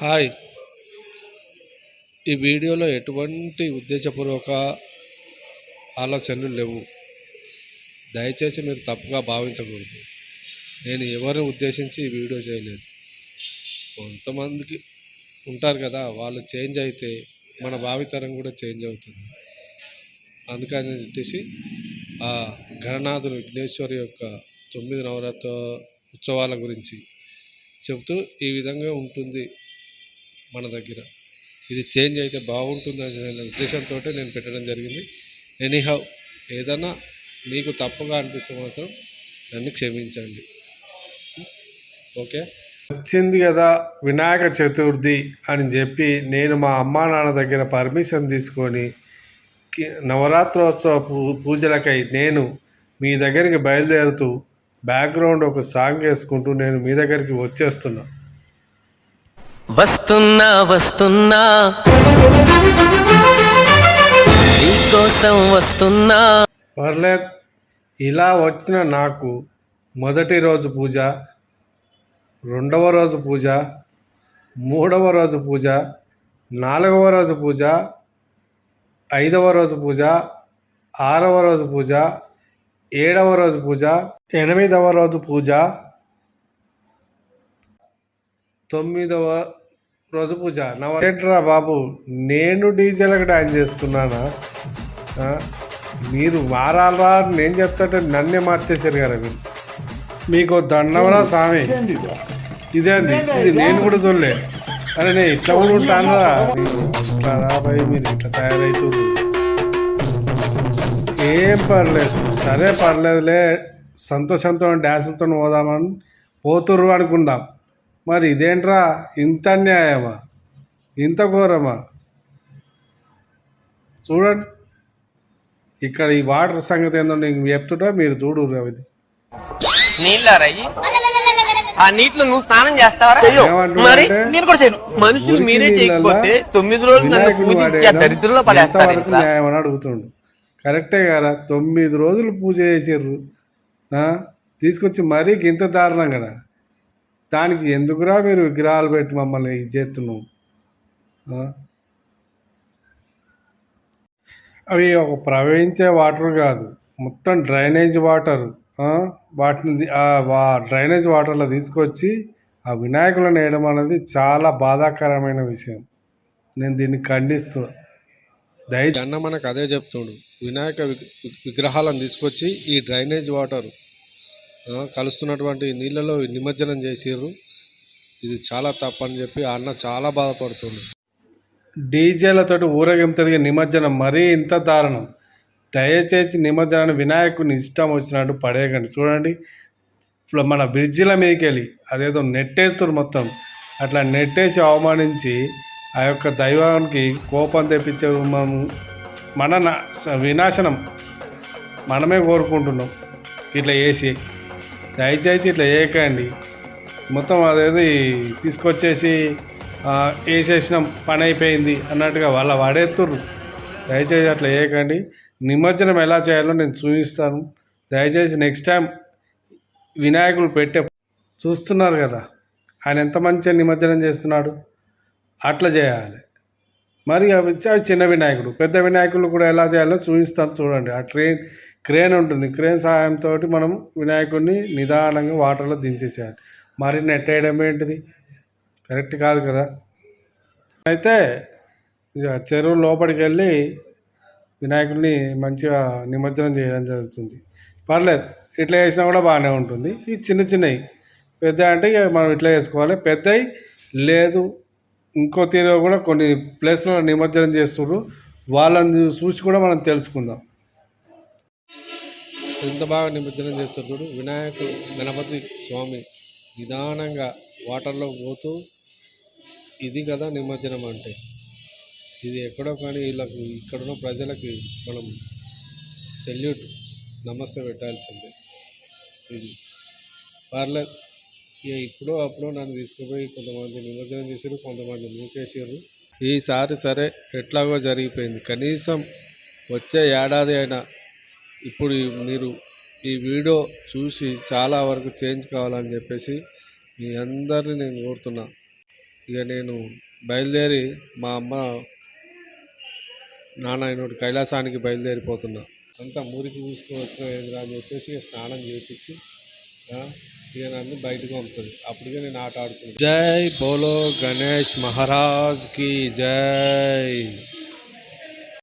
Hi. ఈ వీడియోలో ఎటువంటి ఉద్దేశపూర్వక ఆలోచనలు లేవు. దయచేసి మీరు తప్పుగా భావించకూడదు. నేను ఎవరిని ఉద్దేశించి ఈ వీడియో చేయలేదు. కొంతమందికి ఉంటారు కదా వాళ్ళు చేంజ్ అయితే మన భావితరం కూడా చేంజ్ అవుతుంది. అందుకని చెప్పేసి ఆ ఘననాథుడు విఘ్నేశ్వరి యొక్క తొమ్మిది నవరాత్ర ఉత్సవాల గురించి చెబుతూ ఈ విధంగా ఉంటుంది. మన దగ్గర. ఇది చేంజ్ అయితే బాగుంటుందనే ఉద్దేశంతో నేను పెట్టడం జరిగింది. ఎనీహౌ ఏదైనా మీకు తప్పుగా అనిపిస్తే మాత్రం నన్ను క్షమించండి. ఓకే? వచ్చింది కదా వినాయక చతుర్థి అని చెప్పి నేను మా అమ్మా నాన్న దగ్గర పర్మిషన్ తీసుకొని నవరాత్రోత్సవ పూ పూజలకై నేను మీ దగ్గరికి బయలుదేరుతూ బ్యాక్గ్రౌండ్ ఒక సాంగ్ వేసుకుంటూ నేను మీ దగ్గరికి వచ్చేస్తున్నా. వస్తున్నా వస్తున్నా. నీకోసం వస్తున్నా. పర్లేదు ఇలా వచ్చిన నాకు మొదటి రోజు పూజ రెండవ రోజు పూజ మూడవ రోజు పూజ నాలుగవ రోజు పూజ ఐదవ రోజు పూజ ఆరవ రోజు పూజ ఏడవ రోజు పూజ ఎనిమిదవ రోజు పూజ తొమ్మిదవ రోజు పూజ. నవరేట్రా బాబు? నేను డీజేలకు డాన్స్ చేస్తున్నానా? మీరు మారాలరా నేను చెప్తాంటే నన్నే మార్చేశారు కదా మీరు. మీకు దండవరా స్వామి. ఇదే అంది ఇది నేను కూడా చూడలే. అరే నేను ఇట్లా కూడా ఉంటానరా. మీరు ఇట్లా రాబాయి మీరు? ఇట్లా తయారవుతుంది ఏం పర్లేదు. సరే పర్లేదులే. సంతోషంతో డ్యాన్సులతో పోదామని పోతుర్రు అనుకుందాం. మరి ఇదేంట్రా ఇంత అన్యాయమా? ఇంత ఘోరమా? చూడండి. ఇక్కడ ఈ వాటర్ సంగతి ఏందో నీకు చెప్తుంటా మీరు చూడు రవి నీళ్ళారయ్యి ఆ నీటిలో నువ్వు స్నానం చేస్తావరా? ఏమంటున్నా మరి అంటే, నేను కూడా చేయను. మనుషులు మురికి మీరే నీళ్ళల్లో చేయకపోతే తొమ్మిది రోజులు నన్ను వినాయకుడు పూజించి ఆ వాడేయడం దరిద్రంలో పడేస్తారు ఎంతవరకు ఇట్లా న్యాయం అని అడుగుతుండు. కరెక్టే కదా తొమ్మిది రోజులు పూజ చేసారు తీసుకొచ్చి మరీ గింత దారుణం కదా. దానికి ఎందుకురా మీరు విగ్రహాలు పెట్టి మమ్మల్ని ఇది చేస్తున్నాం అవి ఒక ప్రవహించే వాటర్ కాదు. మొత్తం డ్రైనేజ్ వాటర్. వాటిని వా- డ్రైనేజ్ వాటర్లో తీసుకొచ్చి ఆ వినాయకులను వేయడం అనేది చాలా బాధాకరమైన విషయం. నేను దీన్ని ఖండిస్తున్నా. దయ అన్న మనకు అదే చెప్తుండు. వినాయక విగ్రహాలను తీసుకొచ్చి ఈ డ్రైనేజ్ వాటర్ కలుస్తున్నటువంటి నీళ్ళలో నిమజ్జనం చేసిర్రు. ఇది చాలా తప్పని చెప్పి అన్న చాలా బాధపడుతుంది డీజేలతోటి ఊరేగింపుడిగా నిమజ్జనం మరీ ఇంత దారుణం. దయచేసి నిమజ్జనాన్ని వినాయకుని ఇష్టం వచ్చినట్టు పడేయకండి. చూడండి ఇప్పుడు మన బ్రిడ్జిల మీదకి వెళ్ళి అదేదో నెట్టేస్తారు మొత్తం. అట్లా నెట్టేసి అవమానించి ఆ యొక్క దైవానికి కోపం తెప్పించే మనము మన నా- వినాశనం మనమే కోరుకుంటున్నాం. ఇట్లా వేసి దయచేసి ఇట్లా చేయకండి. మొత్తం అదేది తీసుకొచ్చేసి ఆ, వేసేసినాం పని అయిపోయింది అన్నట్టుగా వాళ్ళ వాడేస్తుర్రు దయచేసి అట్లా చేయకండి. నిమజ్జనం ఎలా చేయాలో నేను చూపిస్తాను. దయచేసి నెక్స్ట్ టైం వినాయకులు పెట్టే చూస్తున్నారు కదా ఆయన ఎంత మంచిగా నిమజ్జనం చేస్తున్నాడు. అట్లా చేయాలి. మరి అవి చిన్న వినాయకుడు పెద్ద వినాయకులు కూడా ఎలా చేయాలో చూపిస్తాను చూడండి. ఆ ట్రైన్ క్రేన్ ఉంటుంది. క్రేన్ సహాయంతో మనం వినాయకుడిని నిదానంగా వాటర్లో దించేసేయాలి. మరి నెట్టేయడం ఏంటిది? కరెక్ట్ కాదు కదా. అయితే ఇక చెరువు లోపలికి వెళ్ళి వినాయకుడిని మంచిగా నిమజ్జనం చేయడం జరుగుతుంది. పర్లేదు ఇట్లా చేసినా కూడా బాగానే ఉంటుంది. ఈ చిన్న చిన్నవి. పెద్ద అంటే ఇక మనం ఇట్లా చేసుకోవాలి. పెద్దవి లేదు. ఇంకో తీరు కూడా కొన్ని ప్లేస్లో నిమజ్జనం చేస్తున్నారు. వాళ్ళని చూసి కూడా మనం తెలుసుకుందాం. ఎంత బాగా నిమజ్జనం చేస్తారు చూడు? వినాయకుడు గణపతి స్వామి నిదానంగా వాటర్లో పోతూ ఇది కదా నిమజ్జనం అంటే. ఇది ఎక్కడో కానీ వీళ్ళకు ఇక్కడున్న ప్రజలకి మనం సెల్యూట్ నమస్తే పెట్టాల్సిందే. ఇది పర్లేదు. ఇక ఇప్పుడు అప్పుడు నన్ను తీసుకుపోయి కొంతమంది నిమజ్జనం చేసారు కొంతమంది మూకేసారు ఈసారి సరే ఎట్లాగో జరిగిపోయింది. కనీసం వచ్చే ఏడాది అయినా ఇప్పుడు మీరు ఈ వీడియో చూసి చాలా వరకు చేంజ్ కావాలని చెప్పేసి మీ అందరిని నేను కోరుతున్నా. ఇక నేను బయలుదేరి మా అమ్మ నాన్న అయినోటి కైలాసానికి బయలుదేరిపోతున్నా. అంతా మురికి పూసుకొని వచ్చిన అని చెప్పేసి స్నానం చేయించి ఇక నన్ను బయటకు పంపుతుంది. అప్పటికే నేను ఆట ఆడుకున్నాను జై బోలో గణేష్ మహారాజ్కి జై.